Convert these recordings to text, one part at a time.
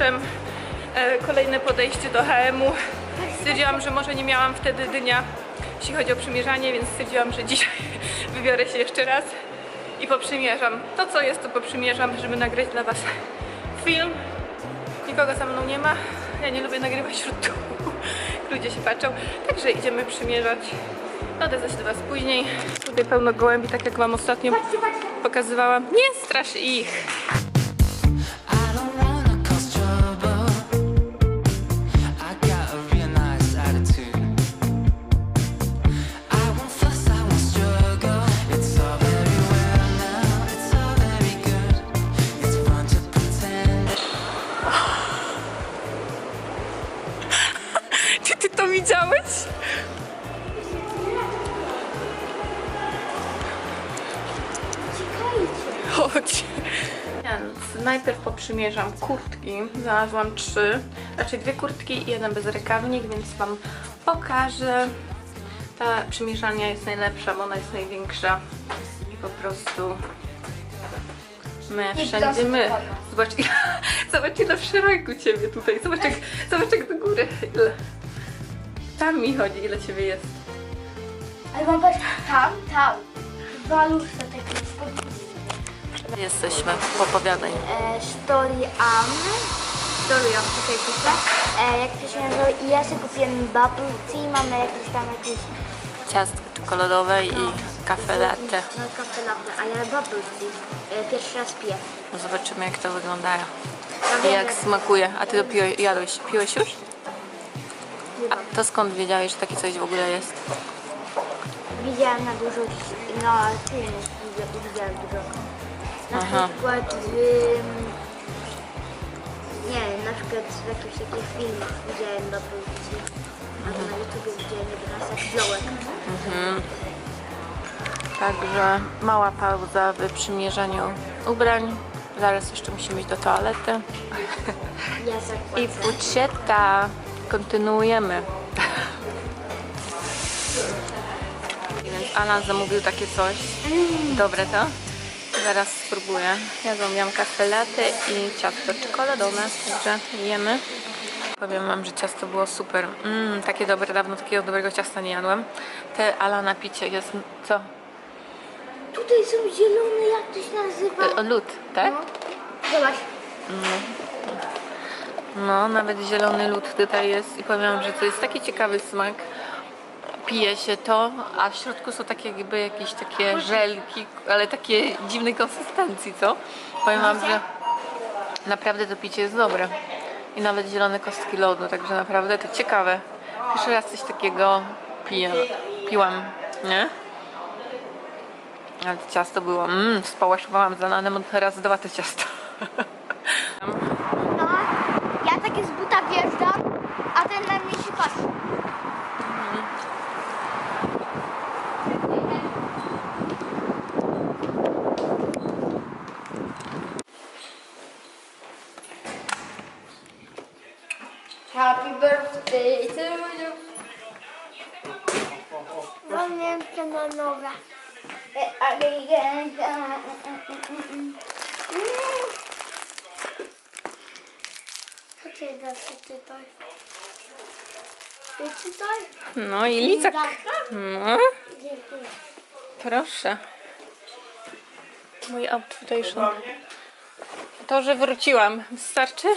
E, kolejne podejście do HM-u. Stwierdziłam, że może nie miałam wtedy dnia, jeśli chodzi o przymierzanie, więc stwierdziłam, że dzisiaj wybiorę się jeszcze raz i poprzymierzam. To co jest, to poprzymierzam, żeby nagrać dla Was film. Nikogo za mną nie ma. Ja nie lubię nagrywać wśród tłumu. Ludzie się patrzą. Także idziemy przymierzać. Odezwę się do Was później. Tutaj pełno gołębi, tak jak Wam ostatnio pokazywałam. Nie strasz ich! Więc najpierw poprzymierzam kurtki. Znalazłam trzy, raczej dwie kurtki i jeden bezrękawnik, więc Wam pokażę. Ta przymierzalnia jest najlepsza, bo ona jest największa i po prostu my wszędzie my. Zobacz, zobacz ile w szeregu Ciebie tutaj. Zobacz jak, zobacz jak do góry. Ile. Tam mi chodzi, ile Ciebie jest. Ale mam patrz, tam, tam. Dwa lustra takie Jesteśmy, opowiadaj. e, Story Am. Story Am, tutaj piszę. E, jak to się nazywa? I ja sobie kupiłem bubble tea, mamy jakieś tam jakieś Ciastko czekoladowe i kafe latte. no, kafe latte, a ja bubble tea. E, pierwszy raz piję. No Zobaczymy jak to wygląda. Wiem, jak smakuje. A ty to piłeś, jadłeś, piłeś już? A to skąd wiedziałeś, że takie coś w ogóle jest? Widziałem na dużo, na filmów widzia- widziałem dużo. Na Aha. przykład w, nie na przykład w jakichś takich filmach widziałem tea. Albo na YouTubie widziałem jeden raz jak ziołek. Także mała pauza w przymierzaniu ubrań. Zaraz jeszcze musimy iść do toalety. Ja I zakładam. futrzeta. Kontynuujemy. Więc Alan zamówił takie coś. Dobre to? Zaraz spróbuję. Ja zamówiłam kawę latte i ciasto czekoladowe, także jemy. Powiem wam, że ciasto było super. Mm, takie dobre, dawno takiego dobrego ciasta nie jadłem. Te Alana picie jest, co? Tutaj są zielone, jak to się nazywa? E, Lód, tak? No. Zobacz. No, nawet zielony lód tutaj jest i powiem, że to jest taki ciekawy smak. Pije się to, a w środku są takie jakby jakieś takie żelki, ale takie dziwnej konsystencji, co? Powiem wam, że naprawdę to picie jest dobre. I nawet zielone kostki lodu, także naprawdę to ciekawe. Pierwszy raz coś takiego piję, piłam, nie? Ale to ciasto było, mmm, spałaszowałam za nanem od raz dwa to ciasto. No, ja takie z buta wjeżdżam, a ten na mnie się patrzy. Birthday to you. Pamiętam na nowe. No i licak. No, Dziękuję. proszę. Mój outfitation. To, że wróciłam. Wystarczy?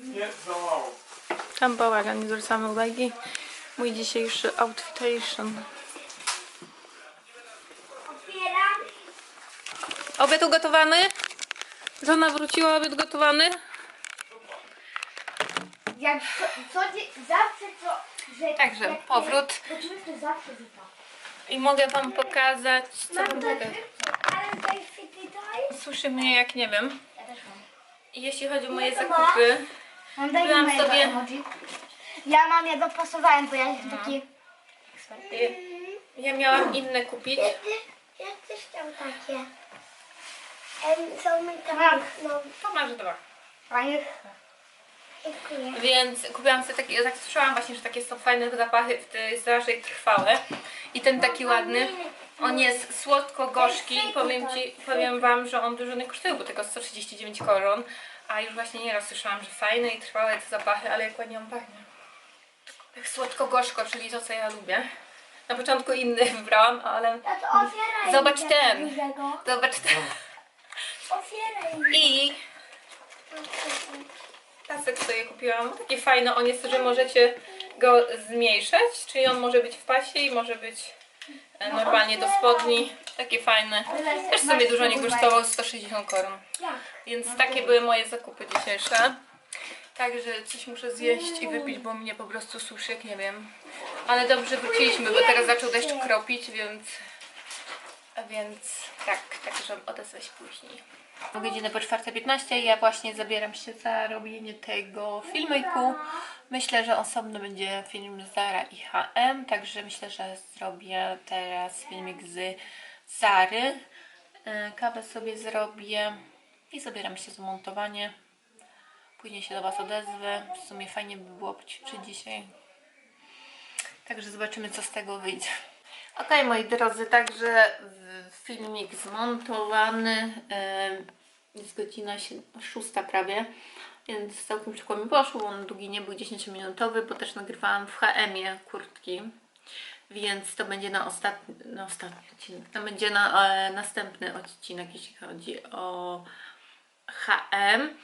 Nie, za mało. Tam bałagan, nie zwracamy uwagi. Mój dzisiejszy outfitation. Obiad ugotowany? Żona wróciła, obiad gotowany? Jak co, co zawsze co... Że Także jak powrót. Zawsze. I mogę wam pokazać, co wam mogę. Suszy mnie jak nie wiem. Ja też mam. I jeśli chodzi o moje zakupy, Mam daj mojego sobie- emoji. Ja mam, ja dopasowałem, bo ja jestem taki... ja miałam inne kupić. Ja też chciał takie. są mój kawałek. No, To masz dwa. Dziękuję. Więc kupiłam sobie takie, tak słyszałam właśnie, że takie są fajne zapachy w tej straży trwałe. I ten taki ładny, on jest słodko-gorzki. Powiem ci, powiem wam, że on dużo nie kosztuje, bo tylko 139 koron. A już właśnie nieraz słyszałam, że fajne i trwałe te zapachy, ale jak ładnie on pachnie. Tak słodko-gorzko, czyli to co ja lubię. Na początku inny wybrałam, ale otwieraj. Zobacz ten. Zobacz ten. I Tasek sobie kupiłam. Taki fajny on jest, że możecie go zmniejszać, czyli on może być w pasie i może być e, normalnie do spodni. Taki fajny. Też sobie dużo nie kosztował, 160 koron. Więc takie były moje zakupy dzisiejsze. Także coś muszę zjeść i wypić, bo mnie po prostu suszy, jak nie wiem. Ale dobrze wróciliśmy, bo teraz zaczął deszcz kropić, więc... Więc tak, także odezwę się później. Godziny po 4.15 ja właśnie zabieram się za robienie tego filmiku. Myślę, że osobno będzie film Zara i HM, także myślę, że zrobię teraz filmik z Zary. E, Kawę sobie zrobię i zabieram się za montowanie. Później się do Was odezwę. W sumie fajnie by było poćwiczyć dzisiaj. Także zobaczymy, co z tego wyjdzie. Ok, moi drodzy, także filmik zmontowany. Jest godzina sie- szósta prawie, więc całkiem szybko mi poszło, on długi nie był 10-minutowy, bo też nagrywałam w HM-ie kurtki. Więc to będzie na ostatni, na ostatni odcinek. To będzie na e, następny odcinek, jeśli chodzi o HM.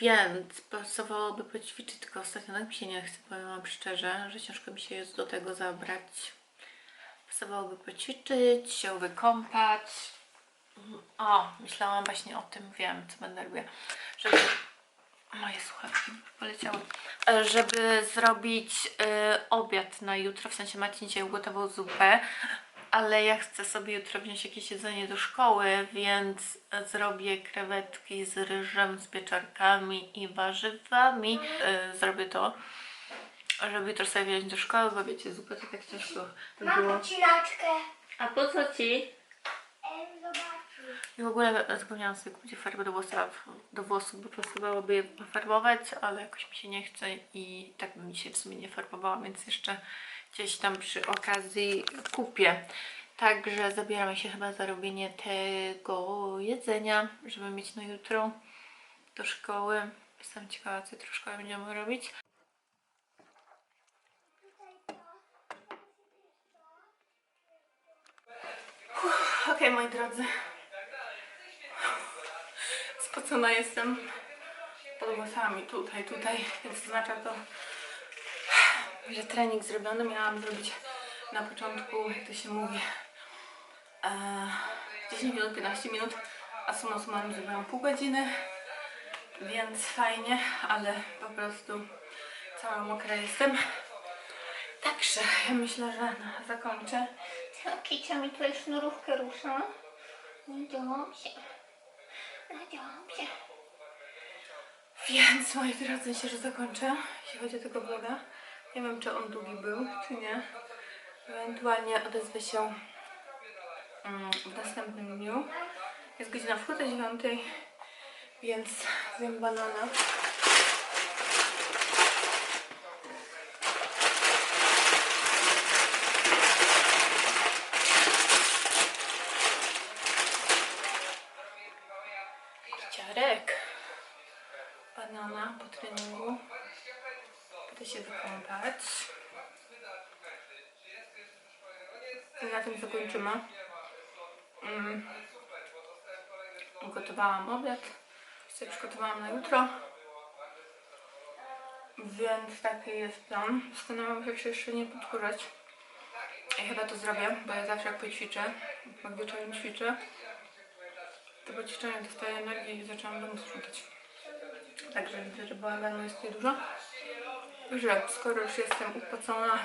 Więc pasowałoby poćwiczyć, tylko ostatnio tak mi się nie chce, powiem Wam szczerze, że ciężko mi się jest do tego zabrać. Pasowałoby poćwiczyć, się wykąpać. O, myślałam właśnie o tym, wiem co będę robiła, żeby... Moje słuchawki poleciały. E, Żeby zrobić e, obiad na jutro, w sensie Marcin dzisiaj ugotował zupę, ale ja chcę sobie jutro wziąć jakieś jedzenie do szkoły, więc zrobię krewetki z ryżem, z pieczarkami i warzywami. E, Zrobię to, żeby jutro sobie wziąć do szkoły, bo wiecie, zupę to tak ciężko by Mam było. podcinaczkę. A po co ci? Zobaczysz. I w ogóle zapomniałam sobie kupić farbę do włosów, do włosów, bo pasowałoby je pofarbować, ale jakoś mi się nie chce i tak bym dzisiaj w sumie nie farbowała, więc jeszcze gdzieś tam przy okazji kupię. Także zabieramy się chyba za robienie tego jedzenia, żeby mieć na jutro do szkoły. Jestem ciekawa, co jutro będziemy robić. Okej, moi drodzy. Spocona jestem pod włosami, tutaj, tutaj, więc oznacza to, że trening zrobiony. Miałam zrobić na początku, jak to się mówi, e, 10 minut, 15 minut, a summa summarum zrobiłam pół godziny, więc fajnie, ale po prostu cała mokra jestem. Także ja myślę, że no, zakończę. Kicia mi tutaj sznurówkę rusza. Się. Nadziałam się. Więc moi drodzy, myślę, że zakończę, jeśli chodzi o tego vloga. Nie wiem, czy on długi był, czy nie. Ewentualnie odezwę się mm, w następnym dniu. Jest godzina w pół dziewiątej, więc zjem banana. Ciarek. Banana po treningu. Będę się wykąpać. I na tym zakończymy. Mm. Ugotowałam obiad. Sobie przygotowałam na jutro. Więc taki jest plan. Zastanawiam się, czy jeszcze nie podkurzać. Ja chyba to zrobię, bo ja zawsze jak poćwiczę, jak wieczorem ćwiczę, to po ćwiczeniu dostaję energię i zaczęłam domu sprzątać. Także widzę, że bałaganu jest nie dużo. Że skoro już jestem upocona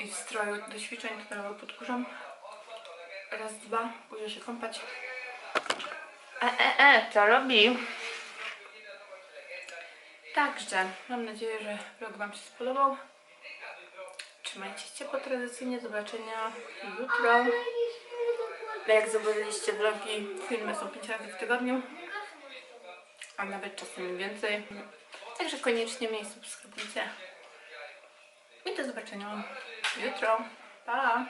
i w stroju do ćwiczeń, to teraz podkurzam. Raz, dwa, pójdę się kąpać. E, e, e, co robi? Także mam nadzieję, że vlog Wam się spodobał. Trzymajcie się ciepło tradycyjnie. Zobaczenia jutro. Jak zobaczyliście vlogi, filmy są 5 razy w tygodniu, a nawet czasem więcej. Także koniecznie mnie subskrybujcie. I do zobaczenia jutro. Pa!